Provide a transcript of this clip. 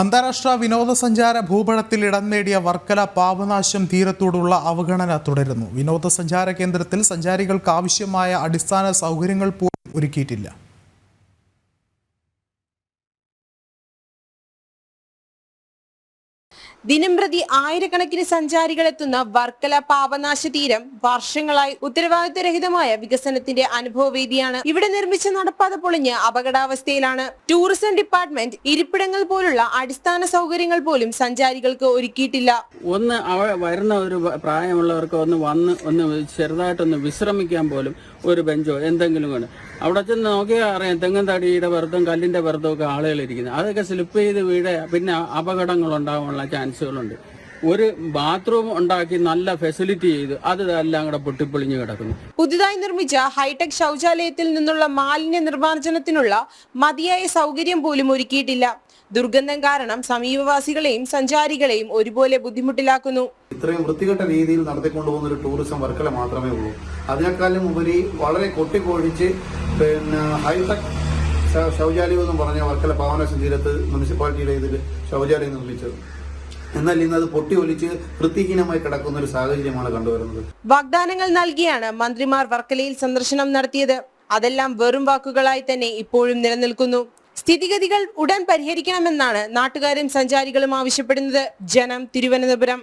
അന്താരാഷ്ട്ര വിനോദസഞ്ചാര ഭൂപടത്തിൽ ഇടം നേടിയ വർക്കല പാപനാശം തീരത്തോടുള്ള അവഗണന തുടരുന്നു. വിനോദസഞ്ചാര കേന്ദ്രത്തിൽ സഞ്ചാരികൾക്ക് ആവശ്യമായ അടിസ്ഥാന സൗകര്യങ്ങൾ പോലും ഒരുക്കിയിട്ടില്ല. ദിനംപ്രതി ആയിരക്കണക്കിന് സഞ്ചാരികൾ എത്തുന്ന വർക്കല പാപനാശ തീരം വർഷങ്ങളായി ഉത്തരവാദിത്വരഹിതമായ വികസനത്തിന്റെ അനുഭവവേദിയാണ് ഇവിടെ നിർമ്മിച്ച നടപ്പാത പൊളിഞ്ഞ് അപകടാവസ്ഥയിലാണ്. ടൂറിസം ഡിപ്പാർട്ട്മെന്റ് ഇരിപ്പിടങ്ങൾ പോലുള്ള അടിസ്ഥാന സൗകര്യങ്ങൾ പോലും സഞ്ചാരികൾക്ക് ഒരുക്കിയിട്ടില്ല. ഒന്ന് വരുന്ന ഒരു പ്രായമുള്ളവർക്ക് ഒന്ന് വന്ന് ഒന്ന് ചെറുതായിട്ടൊന്ന് വിശ്രമിക്കാൻ പോലും ഒരു ബെഞ്ചോ എന്തെങ്കിലും കൊണ്ട് അവിടെ ചെന്ന് നോക്കിയാൽ അറിയാം തെങ്ങൻ തടിയുടെ വെറുതും കല്ലിന്റെ വെറുതും ഒക്കെ ആളുകൾ ഇരിക്കുന്നത്. അതൊക്കെ സ്ലിപ്പ് ചെയ്ത് വീഴ പിന്നെ അപകടങ്ങൾ ഉണ്ടാകാനുള്ള ചാൻസുകളുണ്ട് ഒരു ബാത്റൂം ഉണ്ടാക്കി നല്ല ഫെസിലിറ്റി ചെയ്ത് അത് എല്ലാം കൂടെ പൊട്ടിപ്പൊളിഞ്ഞ് കിടക്കുന്നു. പുതുതായി നിർമ്മിച്ച ഹൈടെക് ശൗചാലയത്തിൽ നിന്നുള്ള മാലിന്യ നിർമ്മാർജനത്തിനുള്ള മതിയായ സൗകര്യം പോലും ഒരുക്കിയിട്ടില്ല. ദുർഗന്ധം കാരണം സമീപവാസികളെയും സഞ്ചാരികളെയും ഒരുപോലെ ബുദ്ധിമുട്ടിലാക്കുന്നു. ഇത്രയും വൃത്തികെട്ട രീതിയിൽ നടത്തിക്കൊണ്ടുപോകുന്ന ഒരു ടൂറിസം വർക്കല മാത്രമേ ഉള്ളൂ. അതിനേക്കാളും ഉപരി വളരെ കൊട്ടിക്കൊഴിച്ച് പിന്നെ ഹൈടെക് ശൗചാലയം എന്ന് പറഞ്ഞ വർക്കല പാവനാശം തീരത്ത് മുനിസിപ്പാലിറ്റിയുടെ ഇതിൽ ശൗചാലയം നിർമ്മിച്ചത്. എന്നാൽ ഇന്ന് അത് പൊട്ടി ഒലിച്ച് വൃത്തിഹീനമായി കിടക്കുന്ന ഒരു സാഹചര്യമാണ് കണ്ടുവരുന്നത്. വാഗ്ദാനങ്ങൾ നൽകിയാണ് മന്ത്രിമാർ വർക്കലയിൽ സന്ദർശനം നടത്തിയത്. അതെല്ലാം വെറും വാക്കുകളായി തന്നെ ഇപ്പോഴും നിലനിൽക്കുന്നു. സ്ഥിതിഗതികൾ ഉടൻ പരിഹരിക്കണമെന്നാണ് നാട്ടുകാരും സഞ്ചാരികളും ആവശ്യപ്പെടുന്നത്. ജനം തിരുവനന്തപുരം.